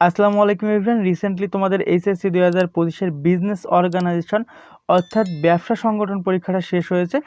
আসসালামু আলাইকুম everyone recently তোমাদের এইচএসসি দুই হাজার পঁচিশের বিজনেস অর্গানাইজেশন অর্থাৎ ব্যবসা সংগঠন পরীক্ষাটা শেষ হয়েছে।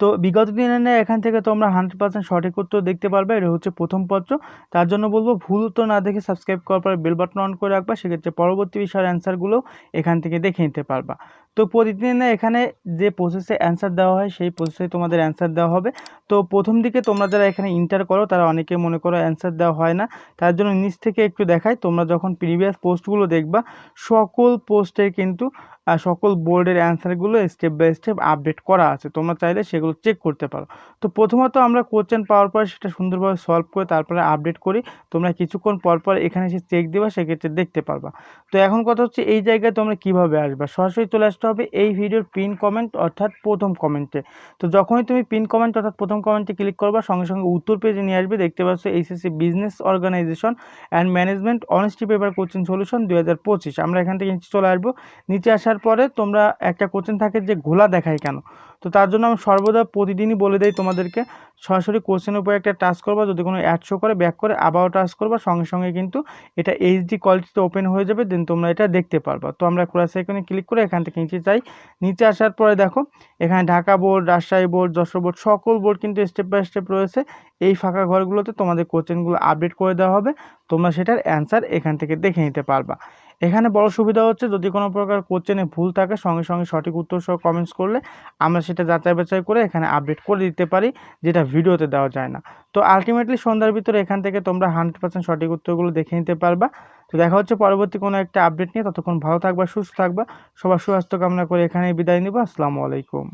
তো বিগত দিনে এখান থেকে তোমরা হান্ড্রেড পার্সেন্ট সঠিক উত্তর দেখতে পারবে। এটা হচ্ছে প্রথম পত্র। তার জন্য বলব, ভুল উত্তর না দেখে সাবস্ক্রাইব করার পর বেল বাটন অন করে রাখবা। সেক্ষেত্রে পরবর্তী বিষয়ের অ্যান্সারগুলো এখান থেকে দেখে নিতে পারবা। তো প্রতিদিনে এখানে যে প্রসেসে অ্যান্সার দেওয়া হয়, সেই প্রসেসে তোমাদের অ্যান্সার দেওয়া হবে। তো প্রথম দিকে তোমরা যারা এখানে ইন্টার করো, তারা অনেকে মনে করো অ্যান্সার দেওয়া হয় না। তার জন্য নিচ থেকে একটু দেখায় তোমরা যখন প্রিভিয়াস পোস্টগুলো দেখবা, সকল পোস্টের কিন্তু সকল বোর্ডের অ্যান্সারগুলো স্টেপ বাই স্টেপ আপডেট করা আছে। তোমরা চাইলে সেগুলো চেক করতে পারো। তো প্রথমত আমরা কোশ্চেন পাওয়ার পর সেটা সুন্দরভাবে সলভ করে তারপরে আপডেট করি। তোমরা কিছুক্ষণ পর পর এখানে এসে চেক দেবা, সেক্ষেত্রে দেখতে পারবা। তো এখন কথা হচ্ছে এই জায়গায় তোমরা কীভাবে আসবা? সরাসরি চলে আসতে হবে এই ভিডিওর পিন কমেন্ট অর্থাৎ প্রথম কমেন্টে তো যখনই তুমি পিন কমেন্ট অর্থাৎ প্রথম কমেন্টে ক্লিক করবা, সঙ্গে সঙ্গে উত্তর পেজে নিয়ে আসবে। দেখতে পাচ্ছ HSC business organisation and management honesty paper coaching solution দু হাজার পঁচিশ। আমরা এখান থেকে নিচে চলে আসব। নিচে আসার পরে তোমরা একটা কোশ্চেন থাকে যে ঘোলা দেখায় কেন? তো তার জন্য আমি সর্বদা প্রতিদিনই বলে দেই তোমাদেরকে, সরাসরি কোশ্চেনের উপরে একটা টাচ করবা, যদি কোনো অ্যাড শো করে ব্যাক করে, আবারও টাচ করবা, সঙ্গে সঙ্গে কিন্তু এটা এইচডি কোয়ালিটিতে ওপেন হয়ে যাবে দেন তোমরা এটা দেখতে পারবা। তো আমরা ক্লাস এখানে ক্লিক করে এখান থেকে নিচে চাই নিচে আসার পরে দেখো, এখানে Dhaka board Rajshahi board Jessore board সকল বোর্ড কিন্তু স্টেপ বাই স্টেপ রয়েছে। এই ফাঁকা ঘরগুলোতে তোমাদের কোশ্চেনগুলো আপডেট করে দেওয়া হবে। তোমরা সেটার অ্যান্সার এখান থেকে দেখে নিতে পারবা। এখানে বড় সুবিধা হচ্ছে যদি কোনো প্রকার কোশ্চেনে ভুল থাকে, সঙ্গে সঙ্গে সঠিক উত্তর সহ কমেন্টস করলে আমরা সেটা যাচাই বাছাই করে এখানে আপডেট করে দিতে পারি, যেটা ভিডিওতে দেওয়া যায় না। তো আলটিমেটলি সন্ধ্যার ভিতরে এখান থেকে তোমরা হান্ড্রেড পার্সেন্ট সঠিক উত্তরগুলো দেখে নিতে পারবা। তো দেখা হচ্ছে পরবর্তী কোনো একটা আপডেট নিয়ে। ততক্ষণ ভালো থাকবা, সুস্থ থাকবা। সবার সুস্বাস্থ্য কামনা করে এখানেই বিদায় নিব। আসসালামু আলাইকুম।